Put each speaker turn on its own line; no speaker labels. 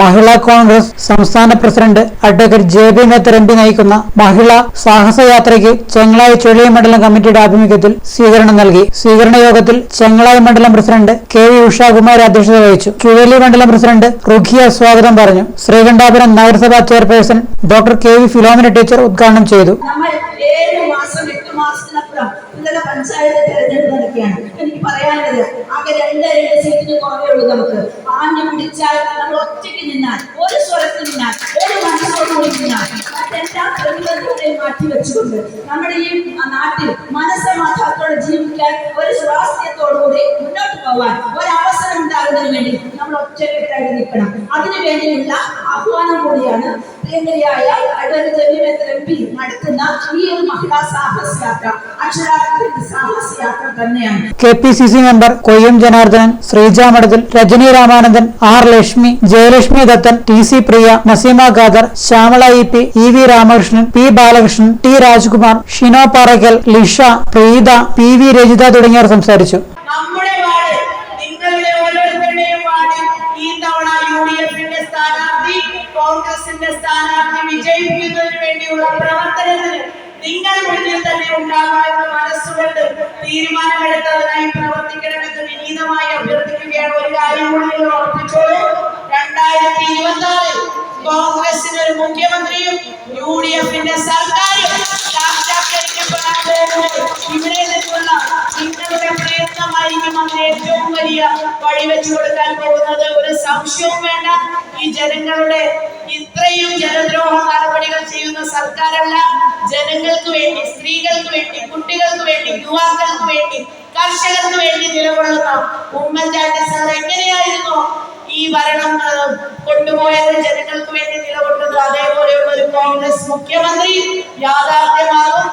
മഹിളാ കോൺഗ്രസ് സംസ്ഥാന president advocate J B Mether നയിക്കുന്ന മഹിളാ സാഹസയാത്രയ്ക്ക് ചെങ്ങളായി ചുഴലി മണ്ഡലം കമ്മിറ്റിയുടെ ആഭിമുഖ്യത്തിൽ സ്വീകരണം നൽകി. സ്വീകരണ യോഗത്തിൽ ചെങ്ങളായി മണ്ഡലം പ്രസിഡന്റ് കെ വി ഉഷാകുമാരി അധ്യക്ഷത വഹിച്ചു. ചുഴലി മണ്ഡലം പ്രസിഡന്റ് റുഖിയ സ്വാഗതം പറഞ്ഞു. ശ്രീകണ്ഠാപുരം നഗരസഭാ chairperson doctor K V Philomina teacher ഉദ്ഘാടനം ചെയ്തു.
ഇന്നലെ പഞ്ചായത്ത് തെരഞ്ഞെടുപ്പ് നടക്കുകയാണ് എനിക്ക് പറയാനുള്ളത് ആകെ രണ്ട് രണ്ട് സീറ്റിന് കുറവേ ഉള്ളൂ നമുക്ക്. ആഞ്ഞു പിടിച്ചാൽ നമ്മൾ ഒറ്റയ്ക്ക് നിന്നാൽ ഒരു സ്വരത്തിൽ നിന്നാൽ ഒരു മനസ്സോടുകൂടി നിന്നാൽ മറ്റെല്ലാ പ്രതിബന്ധങ്ങളെയും മാറ്റി വെച്ചുകൊണ്ട് നമ്മുടെ ഈ നാട്ടിൽ മനസ്സമാധാനത്തോടെ ജീവിക്കാൻ ഒരു സ്വാസ്ഥ്യത്തോടുകൂടി മുന്നോട്ട് പോകാൻ ഒരു അവസരം ഉണ്ടാകുന്നതിന് വേണ്ടി നമ്മൾ ഒറ്റക്കെട്ടായിട്ട് നിൽക്കണം. അതിനു വേണ്ടിയുള്ള ആഹ്വാനം കൂടിയാണ് പ്രിയങ്കരിയായ അടുത്ത എം പി നടത്തുന്ന ഈ ഒരു മഹിളാ സാഹസ യാത്ര
K P C C member Koyyam Janardhanan Sreeja Madathil Rajani Ramanandan R Lakshmi Jayalakshmi Dathan T C Priya Naseema Khader Shyamala E P E V Ramakrishnan P Balakrishnan T Rajkumar Shino Paraykkal Lisha Preetha P V Rajitha തുടങ്ങിയവർ സംസാരിച്ചു.
നമ്മുടെ സ്ഥാനാർത്ഥി നിങ്ങളുടെ ഓരോരുത്തരുടെയും വാർഡിൽ ഈ തവണ U D എഫിന്റെ സ്ഥാനാർത്ഥി കോൺഗ്രസിന്റെ സ്ഥാനാർത്ഥി വിജയിപ്പിക്കുന്നതിന് വേണ്ടിയുള്ള പ്രവർത്തനത്തിന് നിങ്ങൾ ഉണ്ടാകാമെന്ന മനസ്സുകൊണ്ട് തീരുമാനമെടുത്തതിനായി പ്രവർത്തിക്കണമെന്ന് വിനീതമായി അഭ്യർത്ഥിക്കുകയാണ്. ഒരു കാര്യം കൂടി നിങ്ങൾ ഉറപ്പിച്ചോളൂ. രണ്ടായിരത്തി ഇരുപത്തി കോൺഗ്രസിന് ഒരു മുഖ്യമന്ത്രിയും യു ഡി എഫിന്റെ സർക്കാരും സാക്ഷാത്കരിക്കപ്പെടാൻ പോകുന്നത് ഇവിടെ നിന്നുള്ള നിങ്ങളുടെ പ്രയത്നമായിരിക്കും അതിന് ഏറ്റവും വലിയ വഴി വെച്ചു കൊടുക്കാൻ പോകുന്നത്. ഒരു സംശയവും വേണ്ട. ഈ ജനങ്ങളുടെ ഇത്രയും ജനദ്രോഹ നടപടികൾ ചെയ്യുന്ന സർക്കാരല്ല. ജനങ്ങൾക്ക് വേണ്ടി സ്ത്രീകൾക്ക് വേണ്ടി കുട്ടികൾക്ക് വേണ്ടി യുവാക്കൾക്ക് വേണ്ടി കർഷകർക്ക് വേണ്ടി നിലകൊള്ളുന്ന. ഉമ്മൻചാണ്ടി സാർ എങ്ങനെയായിരുന്നു ഈ ഭരണം കൊണ്ടുപോയത്? ജനങ്ങൾക്ക് വേണ്ടി നിലകൊണ്ടത് അതേപോലെയുള്ള ഒരു കോൺഗ്രസ് മുഖ്യമന്ത്രി യാഥാർത്ഥ്യമാകും.